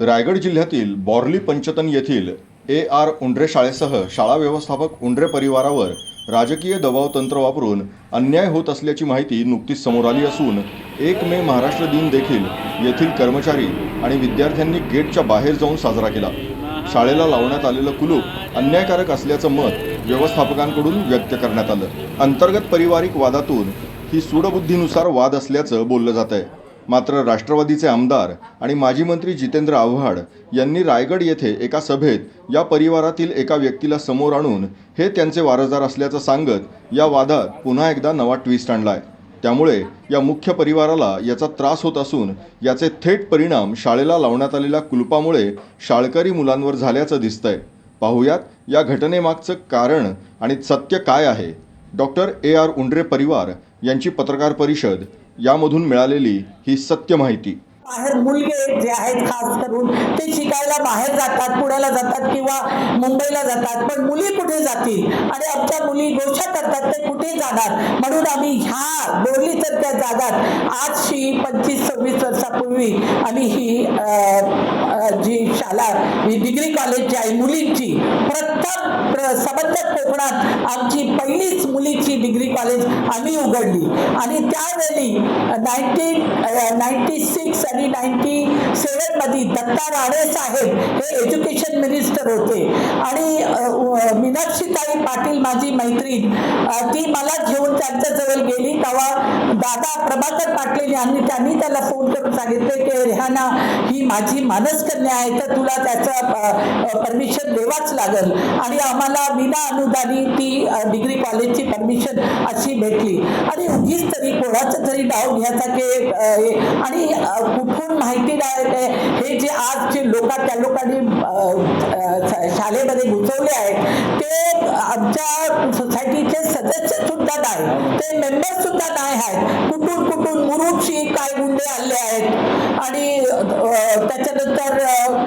रायगड जिल्ह्यातील बॉर्ली पंचतन येथील A R उंड्रे शाळेसह शाळा व्यवस्थापक उंड्रे परिवारावर राजकीय दबाव तंत्र वापरून अन्याय होत असल्याची माहिती नुकतीच समोर आली असून एक मे महाराष्ट्र दिन देखील येथील कर्मचारी आणि विद्यार्थ्यांनी गेटच्या बाहेर जाऊन साजरा केला. शाळेला लावण्यात आलेलं कुलूप अन्यायकारक असल्याचं मत व्यवस्थापकांकडून व्यक्त करण्यात आलं. अंतर्गत पारिवारिक वादातून ही सूडबुद्धीनुसार वाद असल्याचं बोललं जात आहे मात्र राष्ट्रवादीचे आमदार आणि माजी मंत्री जितेंद्र आव्हाड यांनी रायगड येथे एका सभेत या परिवारातील एका व्यक्तीला समोर आणून हे त्यांचे वारसदार असल्याचं सांगत या वादात पुन्हा एकदा नवा ट्विस्ट आणलाय. त्यामुळे या मुख्य परिवाराला याचा त्रास होत असून याचे थेट परिणाम शाळेला लावण्यात आलेल्या कुलपामुळे शाळकरी मुलांवर झाल्याचं दिसतंय. पाहूयात या घटनेमागचं कारण आणि सत्य काय आहे? डॉक्टर ए आर उंड्रे परिवार यांची पत्रकार परिषद यामधून मिळालेली ही सत्य माहिती. बाहेर मुलगे जे आहेत खास करून ते शिकायला बाहेर जातात पुण्याला जातात किंवा मुंबईला जातात पण मुली कुठे जातील? आणि आमच्या मुली गोष्ट करतात ते कुठे जाणार? म्हणून आम्ही ह्या बोरली तर त्या जागात आजशी पंचवीस सव्वीस वर्षापूर्वी आम्ही ही जी शाळा ही डिग्री कॉलेज जी आहे मुलींची प्रथम प्र- सबंध कोकणात आमची पहिलीच मुलीची डिग्री कॉलेज आम्ही उघडली. आणि त्यावेळी नाईन्टीन नाईन्टी सिक्स आणि नाईन्टी सेवनमध्ये दत्ता राणे साहेब हे एज्युकेशन मिनिस्टर होते. आणि मीनाक्षीताई पाटील माझी मैत्रीण ती मला घेऊन त्यांच्याजवळ गेली. तेव्हा दादा प्रभाकर पाटील यांनी त्यांनी त्याला फोन करून सांगितले की रेहाना ही माझी मानसकन्या आहे तर तुला त्याचं परमिशन द्यावाच लागेल. आणि आम्हाला विना अनुदानी ती डिग्री कॉलेजची परमिशन अशी भेटली. आणि उगीच तरी कोणाचं तरी नाव घ्यायचा की आणि अ, माहिती नाही ते हे जे आज जे लोक त्या लोकांनी शाळेमध्ये घुसवले आहेत ते आमच्या सोसायटीचे सदस्य सुद्धा नाही. ते मेंबर सुद्धा नाही आहेत. कुठून कुठून मुरुडशी काय गुंडे आले आहेत? आणि त्याच्यानंतर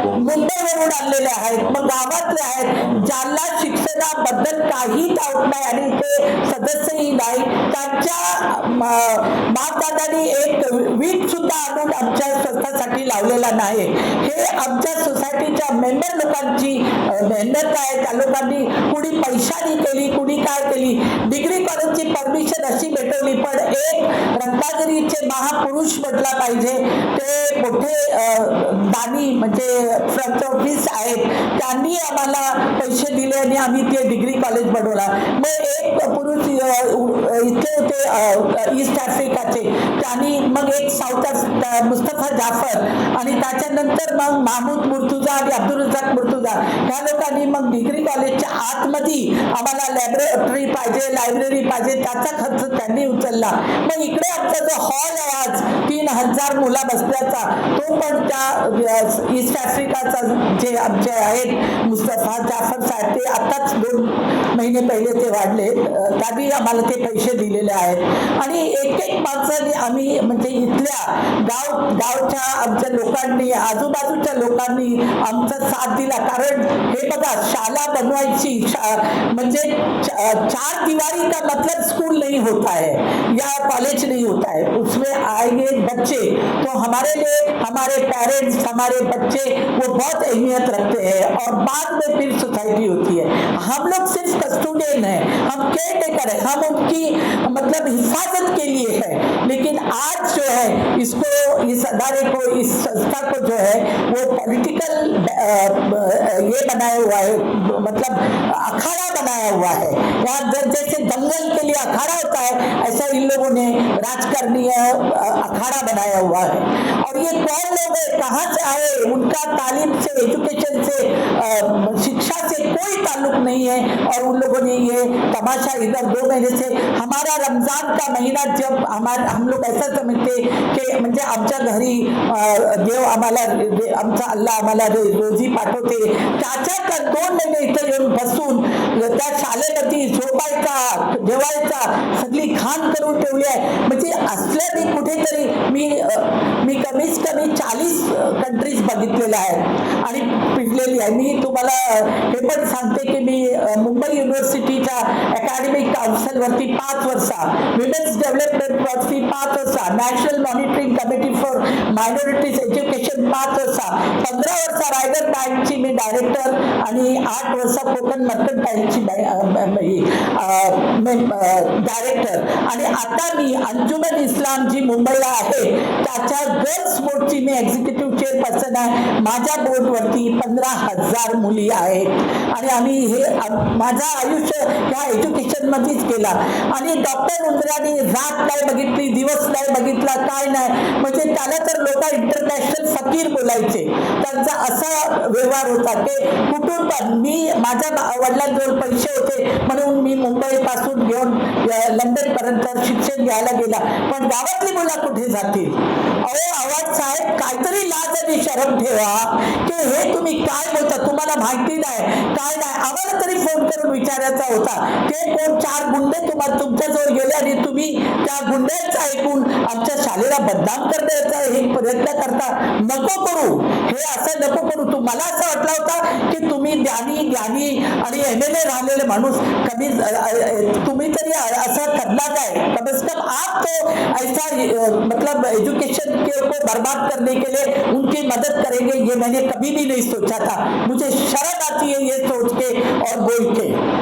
मुंबईवरून आणलेले आहेत. मग गावातले आहेत. ज्यांना शिक्षणाबद्दल काही डाऊट नाही आणि ते सदस्यही नाही. त्यांच्या बापदादांनी एक वीट सुद्धा आणून आमच्या संस्थासाठी लावलेला नाही. हे आमच्या सोसायटीच्या मेंबर लोकांची मेहनत आहे. त्या लोकांनी कुणी पैशानी केली कुणी काय केली डिग्री कॉलेजची परमिशन अशी भेटवली पण एक रत्नागिरीचे महापुरुष म्हटला पाहिजे. ते मोठे दानी म्हणजे फ्रंट ऑफिस आहेत. त्यांनी आम्हाला पैसे दिले आणि आम्ही ते डिग्री कॉलेज बनवला. मग एक पुरुष अ, इथे होते ईस्ट आफ्रिकाचे त्यांनी मग एक साऊथ आफ्रिका मुस्तफा जाफर आणि त्याच्यानंतर मग महमूद मुर्तुजा आणि अब्दुल रजाक मुर्तुजा ह्या लोकांनी मग डिग्री कॉलेजच्या आतमध्ये आम्हाला लॅबोरेटरी पाहिजे लायब्ररी पाहिजे त्याचा खर्च त्यांनी उचलला. मग इकडे आमचा जो हॉल आहे आज हजार मुला बसल्याचा तो पण त्या ईस्ट आफ्रिकाचा जे आमचे आहेत मुस्तफा जाफर साहेब ते आताच दोन महिने पहिले ते वाढले. त्याबी आम्हाला ते पैसे दिलेले आहेत. आणि एक एक माणसाने आम्ही म्हणजे इथल्या गाव गावच्या आमच्या लोकांनी आजूबाजूच्या लोकांनी आमचा साथ दिला. कारण हे बघा शाळा बनवायची शा- म्हणजे चार दिवारी का मतलब स्कूल नाही होता है या कॉलेज नहीं होता है उसमें आएंगे बच्चे। तो हमारे लिए, हमारे पेरेंट्स हमारे बच्चे, वो बहुत अहमियत रखते हैं और बाद में फिर सोसाइटी होती है। हम लोग सिर्फ़ कस्टोडियन है, हम केयर टेकर है, हम उनकी मतलब हिफाजत के लिए है। लेकिन आज जो है, इसको, इस अदारे को, इस संस्था को जो है, वो पॉलिटिकल ये बनाया हुआ है मतलब अखाड़ा बनाया हुआ है। यहाँ जैसे दंगल के लिए अखाड़ा होता है, ऐसा इन लोगों ने राजकरणीय अखाड़ा बनाया हुआ है। और ये कौन लोग है कहाँ से आए? उनका तालीम से एजुकेशन से अ, शिक्षा से कोई ताल्लुक नहीं है। और उन लोगों ने ये तमाशा इधर दो महीने से हमारा रमजान का महीना जब हमारा हम लोग ऐसा समझते की म्हणजे आमच्या घरी देव आम्हाला आमचा अल्लाह आम्हाला रोजी पाठवते. त्याच्या दोन महिने इथं येऊन बसून त्या शाळेवरती झोपायचा सगळी खाण करून ठेवली आहे. म्हणजे असल्याने कुठेतरी मी मी कमीत कमी चाळीस कंट्रीज बघितलेल्या आहेत आणि पिडलेली आहे. मी तुम्हाला हे पण सांगते की मी मुंबई युनिव्हर्सिटीच्या अकॅडमिक काउन्सिलवरती पाच वर्षा विमेन्स डेव्हलपमेंट वरती पाच वर्षा national monitoring committee for minorities education पाच वर्षा पंधरा वर्षा रायगड बँकची मी डायरेक्टर आणि आठ वर्षा कोकण मर्कंटाईलची डायरेक्टर uh, आणि आता मी अंजुमन इस्लाम जी मुंबईला आहे त्याच्या गर्ल्स बोर्डची मी एक्झिक्युटिव्ह चेअरपर्सन आहे. माझ्या बोर्डवरती पंधरा हजार मुली आहेत. आणि आम्ही हे माझा माझं आयुष्य ह्या एज्युकेशनमध्येच केला. आणि डॉक्टर उंदराने रात काय बघितली दिवस काय बघितला काय नाही. म्हणजे त्याला तर लोक इंटरनॅशनल फकीर बोलायचे. त्यांचा असा व्यवहार होता की कुठून पण मी माझ्या वडिलांजवळ पैसे होते. म्हणून मी मुंबईपासून घेऊन लंडन पर्यंत शिक्षण घ्यायला गेला. पण गावातली मुलं कुठे जातील? अहो आवाज साहेब काहीतरी लाज आणि शरम ठेवा. की हे तुम्ही काय बोलता? तुम्हाला माहिती नाही. काय नाही? आम्हाला तरी फोन करून विचारायचा होता. ते कोण? चार गुंडे तुम्हाला तुमच्याजवळ गेले आणि तुम्ही त्या गुंड्यांचं ऐकून आमच्या शाळेला बदनाम करण्याचा हे प्रयत्न करता? नको करू. हे असं नको करू. तुम्हाला असं वाटलं होतं की तुम्ही ज्ञानी ज्ञानी आणि एम एल ए राहिलेले माणूस कमी तुम्ही तरी अ- करना काय कम से कम आप तो ऐसा मतलब एजुकेशन के को बर्बाद करने के लिए उनकी मदद करेंगे, ये मैंने कभी भी नहीं सोचा था। मुझे शर्म आती है ये सोच के और बोल के।